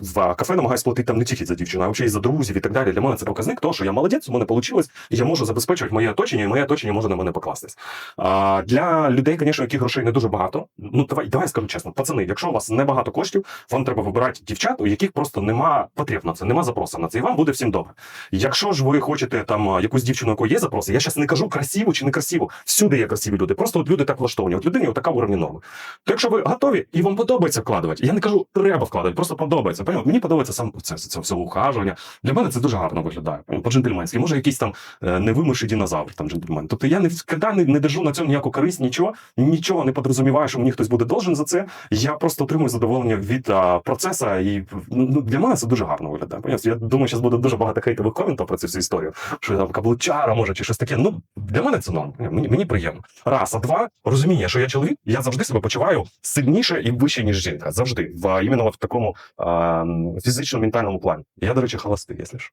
в кафе намагаюся платити там не тільки за дівчину, а взагалі і за друзів і так далі. Для мене це показник того, що я молодець, у мене вийшло, і я можу забезпечувати моє оточення, і моє оточення може на мене покластись. А, для людей, звісно, яких грошей не дуже багато. Ну давай, давай скажу чесно, пацани, якщо у вас небагато коштів, вам треба вибирати дівчат, у яких просто нема потреб на це, нема запросу на це, і вам буде всім добре. Якщо ж ви хочете там якусь дівчину, у якої є запроси, я зараз не кажу красиву чи не красиву. Всюди є красиві люди. Просто от люди так влаштовані. От людині така уровні норми. То якщо ви готові і вам подобається вкладувати, я не кажу, треба вкладати, просто подобається. Понятно? Мені подобається сам процес цього всього ухажування. Для мене це дуже гарно виглядає. По-джентльменськи. Може, якийсь там е, невимуший динозавр, там джентльмен. Тобто я не не, не держу на цьому ніяку користь, нічого, нічого не подрозуміваю, що мені хтось буде должен за це. Я просто отримую задоволення від а, процесу, і ну, для мене це дуже гарно виглядає. Я думаю, що буде дуже багато хейтових коментів про цю всю історію, що там каблучара може чи щось таке. Ну для мене це норм. Мені, мені приємно. Раз, а два розуміння, що я чоловік, я завжди себе почуваю сильніше і вище, ніж жінка. Завжди в іменно в такому фізично-ментальному плані. Я, до речі, холостий, якщо ж.